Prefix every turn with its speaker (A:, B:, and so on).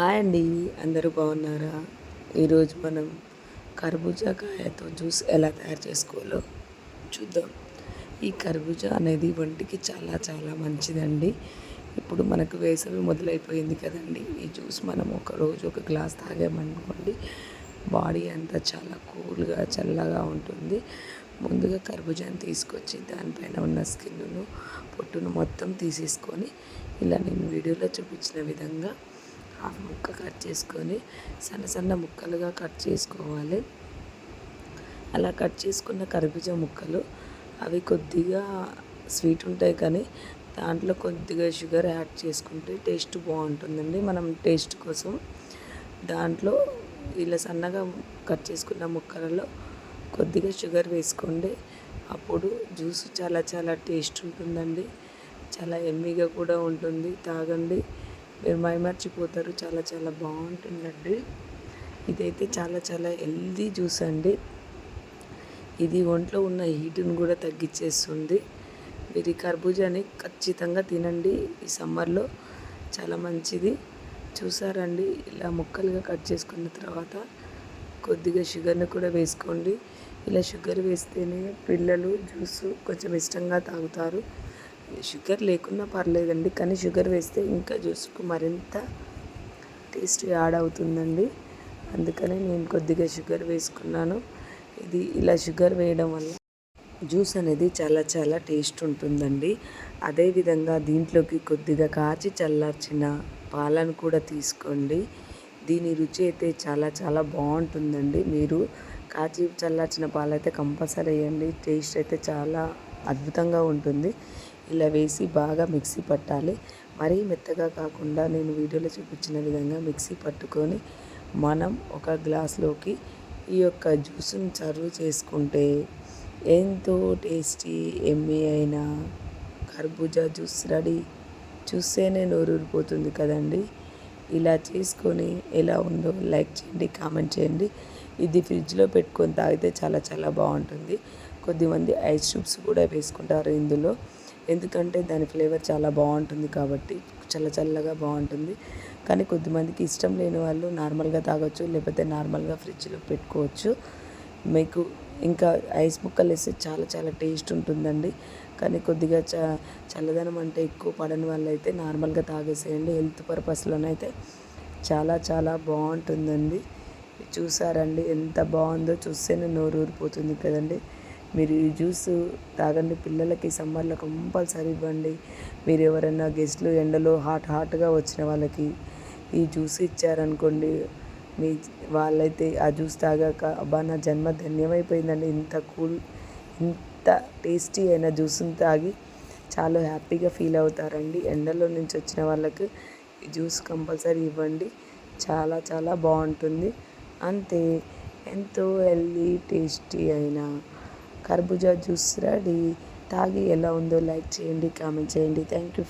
A: Hi అండి అందరూ బాగున్నారా? ఈరోజు మనం కర్బూజా కాయతో జ్యూస్ ఎలా తయారు చేసుకోవాలో చూద్దాం. ఈ కర్బూజా అనేది ఒంటికి చాలా చాలా మంచిదండి. ఇప్పుడు మనకు వేసవి మొదలైపోయింది కదండి. ఈ జ్యూస్ మనం ఒక రోజు ఒక గ్లాస్ తాగామనుకోండి బాడీ అంతా చాలా కూల్గా చల్లగా ఉంటుంది. ముందుగా కర్బూజాని తీసుకొచ్చి దానిపైన ఉన్న స్కిన్ను పొట్టును మొత్తం తీసేసుకొని ఇలా నేను వీడియోలో చూపించిన విధంగా హాఫ్ ముక్క కట్ చేసుకొని సన్న సన్న ముక్కలుగా కట్ చేసుకోవాలి. అలా కట్ చేసుకున్న కరిపిజ ముక్కలు అవి కొద్దిగా స్వీట్ ఉంటాయి కానీ దాంట్లో కొద్దిగా షుగర్ యాడ్ చేసుకుంటే టేస్ట్ బాగుంటుందండి. మనం టేస్ట్ కోసం దాంట్లో ఇలా సన్నగా కట్ చేసుకున్న ముక్కలలో కొద్దిగా షుగర్ వేసుకోండి అప్పుడు జ్యూస్ చాలా చాలా టేస్ట్ ఉంటుందండి. చాలా ఎమ్మీగా కూడా ఉంటుంది. తాగండి. మీరు మైమర్చిపోతారు. చాలా చాలా బాగుంటుందండి. ఇదైతే చాలా చాలా హెల్దీ జ్యూస్ అండి. ఇది ఒంట్లో ఉన్న హీటును కూడా తగ్గించేస్తుంది. మీరు ఈ కర్బూజాని ఖచ్చితంగా తినండి. ఈ సమ్మర్లో చాలా మంచిది. చూసారండి? ఇలా ముక్కలుగా కట్ చేసుకున్న తర్వాత కొద్దిగా షుగర్ని కూడా వేసుకోండి. ఇలా షుగర్ వేస్తేనే పిల్లలు జ్యూస్ కొంచెం ఇష్టంగా తాగుతారు. షుగర్ లేకున్నా పర్లేదండి కానీ షుగర్ వేస్తే ఇంకా జ్యూస్కు మరింత టేస్ట్ యాడ్ అవుతుందండి. అందుకని నేను కొద్దిగా షుగర్ వేసుకున్నాను. ఇది ఇలా షుగర్ వేయడం వల్ల జ్యూస్ అనేది చాలా చాలా టేస్ట్ ఉంటుందండి. అదేవిధంగా దీంట్లోకి కొద్దిగా కాచి చల్లార్చిన పాలను కూడా తీసుకోండి. దీని రుచి అయితే చాలా చాలా బాగుంటుందండి. మీరు కాచి చల్లార్చిన పాలు అయితే కంపల్సరీ వేయండి. టేస్ట్ అయితే చాలా అద్భుతంగా ఉంటుంది. ఇలా వేసి బాగా మిక్సీ పట్టాలి. మరీ మెత్తగా కాకుండా నేను వీడియోలో చూపించిన విధంగా మిక్సీ పట్టుకొని మనం ఒక గ్లాస్లోకి ఈ యొక్క జ్యూస్ని సర్వ్ చేసుకుంటే ఎంతో టేస్టీ ఎమ్మి అయిన కర్బూజా జ్యూస్ రెడీ. చూస్తేనే నోరూరిపోతుంది కదండి. ఇలా చేసుకొని ఎలా ఉందో లైక్ చేయండి కామెంట్ చేయండి. ఇది ఫ్రిడ్జ్లో పెట్టుకొని తాగితే చాలా చాలా బాగుంటుంది. కొద్దిమంది ఐస్ ట్యూబ్స్ కూడా వేసుకుంటారు ఇందులో. ఎందుకంటే దాని ఫ్లేవర్ చాలా బాగుంటుంది కాబట్టి చల్ల చల్లగా బాగుంటుంది. కానీ కొద్దిమందికి ఇష్టం లేని వాళ్ళు నార్మల్గా తాగొచ్చు లేకపోతే నార్మల్గా ఫ్రిడ్జ్లో పెట్టుకోవచ్చు. మీకు ఇంకా ఐస్ ముక్కలు వేస్తే చాలా చాలా టేస్ట్ ఉంటుందండి. కానీ కొద్దిగా చ చల్లదనం అంటే ఎక్కువ పడని వాళ్ళు అయితే నార్మల్గా తాగేసేయండి. హెల్త్ పర్పస్లోనైతే చాలా చాలా బాగుంటుందండి. చూసారండి ఎంత బాగుందో చూస్తేనే నోరు ఊరిపోతుంది కదండి. మీరు ఈ జ్యూస్ తాగండి. పిల్లలకి సమ్మర్లో కంపల్సరీ ఇవ్వండి. మీరు ఎవరైనా గెస్ట్లు ఎండలో హాట్ హాట్గా వచ్చిన వాళ్ళకి ఈ జ్యూస్ ఇచ్చారనుకోండి మీ వాళ్ళైతే ఆ జ్యూస్ తాగాక అబ్బా నా జన్మ ధన్యమైపోయిందండి. ఇంత కూల్ ఇంత టేస్టీ అయిన జ్యూస్ని తాగి చాలా హ్యాపీగా ఫీల్ అవుతారండి. ఎండలో నుంచి వచ్చిన వాళ్ళకి ఈ జ్యూస్ కంపల్సరీ ఇవ్వండి. చాలా చాలా బాగుంటుంది. అంతే. ఎంతో హెల్దీ టేస్టీ అయిన కర్బూజా జ్యూస్ రెడీ. తాగి ఎలా ఉందో లైక్ చేయండి కామెంట్ చేయండి. Thank you